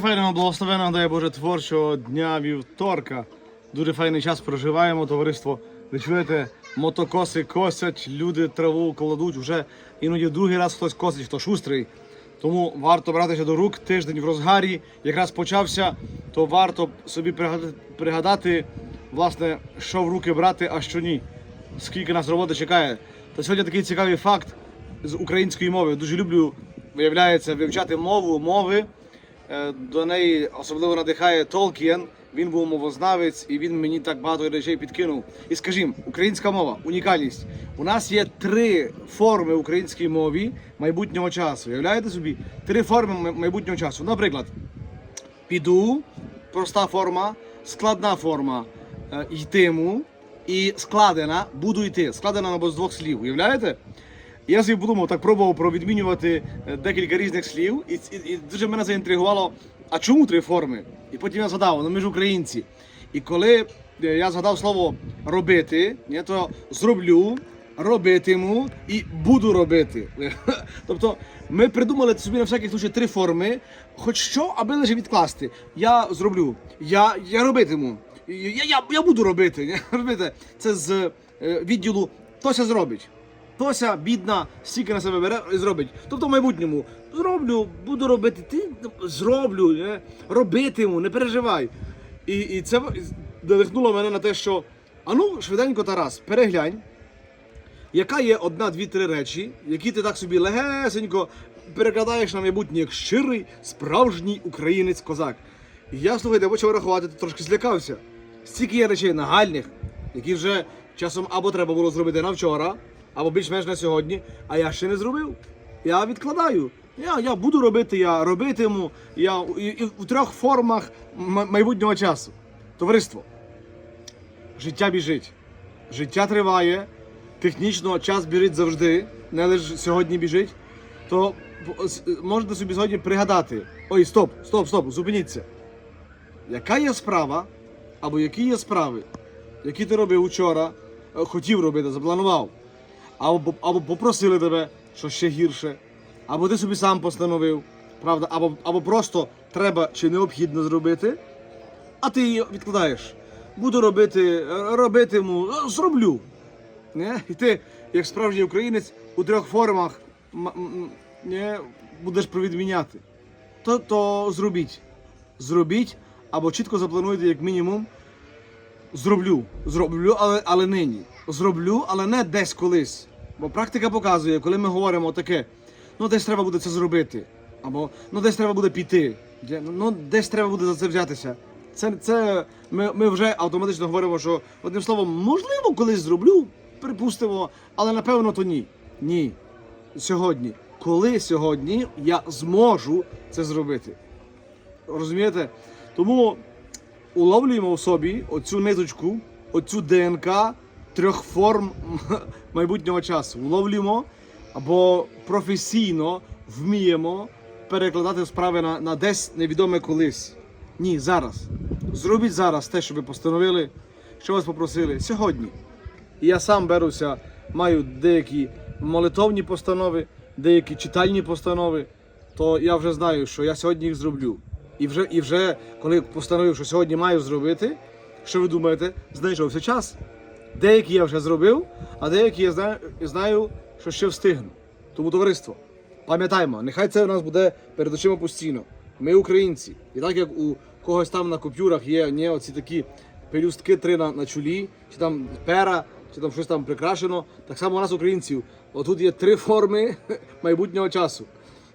тебе нагадає Боже творчого дня вівторка. Дуже файний час проживаємо, товариство. Ви чуєте, мотокоси косять, люди траву кладуть. Вже іноді другий раз хтось косить, хто шустрий. Тому варто братися до рук. Тиждень в розгарі якраз почався, то варто собі пригадати, власне, що в руки брати, а що ні. Скільки нас роботи чекає. Та сьогодні такий цікавий факт з української мови. Дуже люблю, виявляється, вивчати мову, мови. Е, До неї особливо надихає Толкієн. Він був мовознавець і він мені так багато речей підкинув. І скажімо, українська мова, унікальність. У нас є три форми української мові майбутнього часу. Уявляєте собі? Три форми майбутнього часу. Наприклад, піду, проста форма, складна форма е, йтиму і складена буду йти. Складена або з двох слів. Уявляєте? Я собі подумав, так пробував провідмінювати е, декілька різних слів, і, і, і дуже мене заінтригувало, а чому три форми? І потім я згадав, ну ми ж українці. І коли е, я згадав слово робити, ні, то зроблю, робитиму і буду робити. Тобто ми придумали собі на всякий случай три форми, хоч що, аби лише відкласти. Я зроблю, я, я робитиму, я, я, я буду робити. Це з е, відділу Тося зробить. Тося, бідна, стільки на себе бере і зробить. Тобто в майбутньому зроблю, буду робити, ти зроблю, не? робитиму, не переживай. І, і це надихнуло мене на те, що а ну, швиденько, Тарас, переглянь, яка є одна, дві, три речі, які ти так собі легесенько перекладаєш на майбутнє як щирий, справжній українець-козак. І я слухайте, почав рахувати, то трошки злякався. Стільки є речей нагальних, які вже часом або треба було зробити на вчора, або більш-менш на сьогодні, а я ще не зробив. Я відкладаю. Я, я буду робити, я робитиму, я і, і в трьох формах майбутнього часу. Товариство, життя біжить, життя триває, технічно час біжить завжди, не лише сьогодні біжить. То можете собі сьогодні пригадати: ой, стоп, стоп, стоп, зупиніться. Яка є справа, або які є справи, які ти робив вчора, е, хотів робити, запланував, або, або попросили тебе, що ще гірше, або ти собі сам постановив, правда, або, або просто треба чи необхідно зробити, а ти її відкладаєш. Буду робити, робитиму, е, зроблю. Не? І ти, як справжній українець, у трьох формах не, будеш провідміняти. То, то зробіть. Зробіть або чітко заплануйте, як мінімум, зроблю. Зроблю, але, але нині. Зроблю, але не десь колись. Бо практика показує, коли ми говоримо таке, ну десь треба буде це зробити. Або ну десь треба буде піти. Ну десь треба буде за це взятися. Це, це ми, ми вже автоматично говоримо, що одним словом, можливо, колись зроблю, припустимо, але напевно то ні. Ні. Сьогодні. Коли сьогодні я зможу це зробити? Розумієте? Тому уловлюємо в собі оцю ниточку, оцю ДНК трьох форм майбутнього часу. Уловлюємо або професійно вміємо перекладати справи на, на десь невідоме колись. Ні, зараз. Зробіть зараз те, що ви постановили, що вас попросили сьогодні. І я сам беруся, маю деякі молитовні постанови, деякі читальні постанови, то я вже знаю, що я сьогодні їх зроблю. І вже, і вже коли постановив, що сьогодні маю зробити, що ви думаєте, знайшовся час. Деякі я вже зробив, а деякі я знаю, знаю, що ще встигну. Тому товариство, пам'ятаймо, нехай це у нас буде перед очима постійно. Ми українці. І так як у когось там на купюрах є ні, оці такі пелюстки три на, на чолі, чи там пера, чи там щось там прикрашено, так само у нас українців. Отут є три форми майбутнього часу.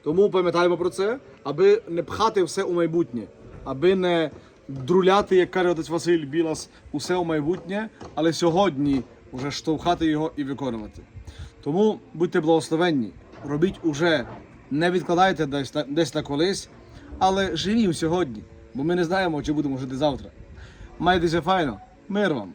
Тому пам'ятаємо про це, аби не пхати все у майбутнє, аби не друляти, як каже отець Василь Білас, усе у майбутнє, але сьогодні вже штовхати його і виконувати. Тому будьте благословенні, робіть уже, не відкладайте десь, та- десь на колись, але живіть сьогодні, бо ми не знаємо, чи будемо жити завтра. Майтеся файно, мир вам!